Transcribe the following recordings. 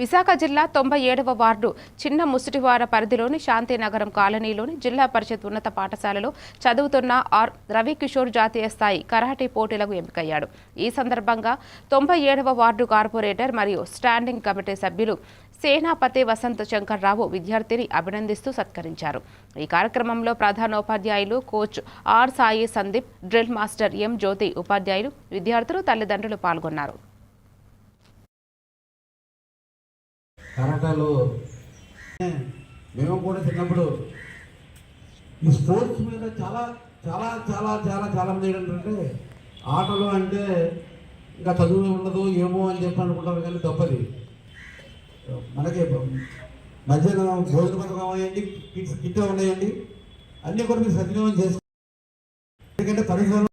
విశాఖ జిల్లా తొంభై ఏడవ వార్డు చిన్న ముసిటివార పరిధిలోని శాంతినగరం కాలనీలోని జిల్లా పరిషత్ ఉన్నత పాఠశాలలో చదువుతున్న ఆర్ రవికిషోర్ జాతీయ స్థాయి కరాటే పోటీలకు ఎంపికయ్యాడు. ఈ సందర్భంగా తొంభై ఏడవ వార్డు కార్పొరేటర్ మరియు స్టాండింగ్ కమిటీ సభ్యులు సేనాపతి వసంత్ శంకర్రావు విద్యార్థిని అభినందిస్తూ సత్కరించారు. ఈ కార్యక్రమంలో ప్రధానోపాధ్యాయులు coach R Sai Sandeep drill master M Jyothi ఉపాధ్యాయులు విద్యార్థులు తల్లిదండ్రులు పాల్గొన్నారు. కరాటాలో. మేము కూడా చిన్నప్పుడు ఈ స్పోర్ట్స్ మీద చాలా చాలా చాలా చాలా చాలా మంది ఏంటంటే ఆటలు అంటే ఇంకా చదువు ఉండదు ఏమో అని చెప్పి అనుకుంటారు కానీ తప్పది. మనకి మధ్యాహ్నం భోజన పథకం అయ్యండి కిట్స్ కిట్ ఉన్నాయండి. అన్నీ కూడా మీరు సద్వినియోగం చేసుకో ఎందుకంటే పరిశ్రమ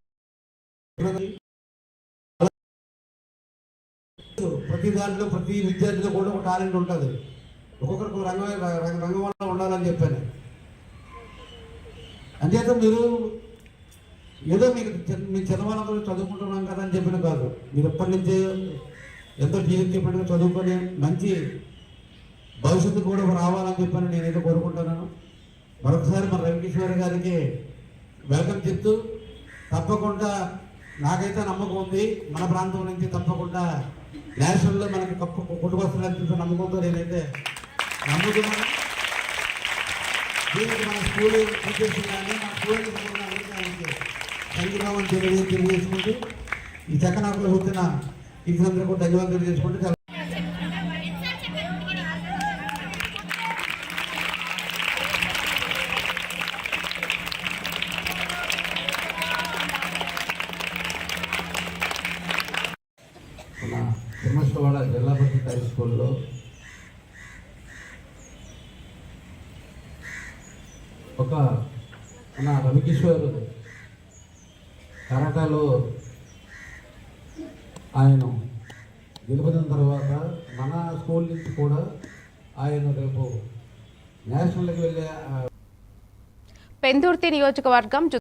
ప్రతి దాంట్లో ప్రతి విద్యార్థిలో కూడా ఒక టాలెంట్ ఉంటుంది. ఒక్కొక్కరికి రంగ- రంగం వల్ల ఉండాలని చెప్పాను. అంచేత మీరు ఏదో మీకు మీ చదవాలని చదువుకుంటున్నాం కదా అని చెప్పిన కాదు. మీరు ఎప్పటి నుంచే ఎంతో చెప్పిన చదువుకొని మంచి భవిష్యత్తు కూడా రావాలని చెప్పని నేనైతే కోరుకుంటున్నాను. మరొకసారి మన రవికిషోర్ గారికి వెల్కమ్ చెప్తూ తప్పకుండా నాకైతే నమ్మకం ఉంది. మన ప్రాంతం నుంచి తప్పకుండా నేషనల్లో మనకి కప్పు కొట్టుకొస్తుందని చెప్పి నమ్మకంతో నేనైతే నమ్ముతున్నాను. దీనికి మన స్కూల్ టీచర్స్ కానీ మన స్కూల్ సంగీతం తెలియజేసుకుంటూ ఈ చక్కనాకులు వచ్చిన టీచర్స్ అందరూ కూడా ధన్యవాదాలు తెలియజేసుకుంటూ తిమ్మస్తవాడ హై స్కూల్లో ఒక మన రవికిషోర్ కరాటాలో ఆయన గెలుపొందిన తర్వాత మన స్కూల్ నుంచి కూడా ఆయన రేపు నేషనల్కి వెళ్ళే పెందుర్తి నియోజకవర్గం